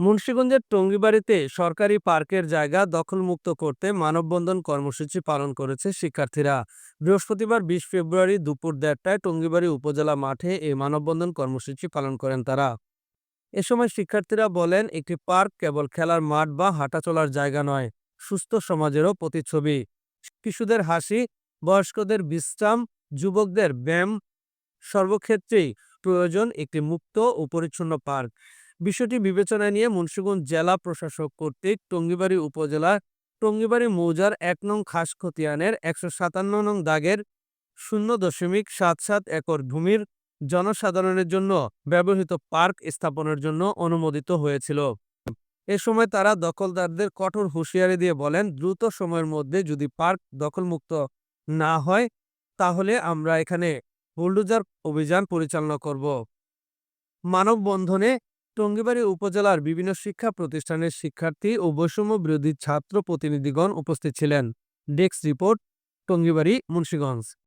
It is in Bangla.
মুন্সিগঞ্জের টঙ্গিবাড়িতে সরকারি পার্কের জায়গা দখলমুক্ত করতে মানববন্ধন কর্মসূচি পালন করেছে শিক্ষার্থীরা। বৃহস্পতিবার বিশ ফেব্রুয়ারি দুপুর দেড়টায় টঙ্গিবাড়ি উপজেলা মাঠে এই মানববন্ধন কর্মসূচি পালন করেন তারা। এ সময় শিক্ষার্থীরা বলেন, একটি পার্ক কেবল খেলার মাঠ বা হাঁটাচলার জায়গা নয়, সুস্থ সমাজেরও প্রতিচ্ছবি। শিশুদের হাসি, বয়স্কদের বিশ্রাম, যুবকদের ব্যায়াম সর্বক্ষেত্রেই প্রয়োজন একটি মুক্ত ও পরিচ্ছন্ন পার্ক। বিষয়টি বিবেচনায় নিয়ে মুন্সিগঞ্জ জেলা প্রশাসক কর্তৃক টঙ্গিবাড়ি উপজেলার টঙ্গিবাড়ি মৌজার এক নং খাস খতিয়ানের একশো সাতান্ন নং দাগের শূন্য দশমিক সাত সাত একর ভূমির জনসাধারণের জন্য ব্যবহৃত পার্ক স্থাপনের জন্য অনুমোদিত হয়েছিল। এ সময় তারা দখলদারদের কঠোর হুঁশিয়ারি দিয়ে বলেন, দ্রুত সময়ের মধ্যে যদি পার্ক দখলমুক্ত না হয়, তাহলে আমরা এখানে বুলডোজার অভিযান পরিচালনা করব। মানববন্ধনে টঙ্গিবাড়ি উপজেলার বিভিন্ন শিক্ষা প্রতিষ্ঠানের শিক্ষার্থী ও বৈষম্য বিরোধী ছাত্র প্রতিনিধিগণ উপস্থিত ছিলেন। Desk report, Tongibari, Munshiganj.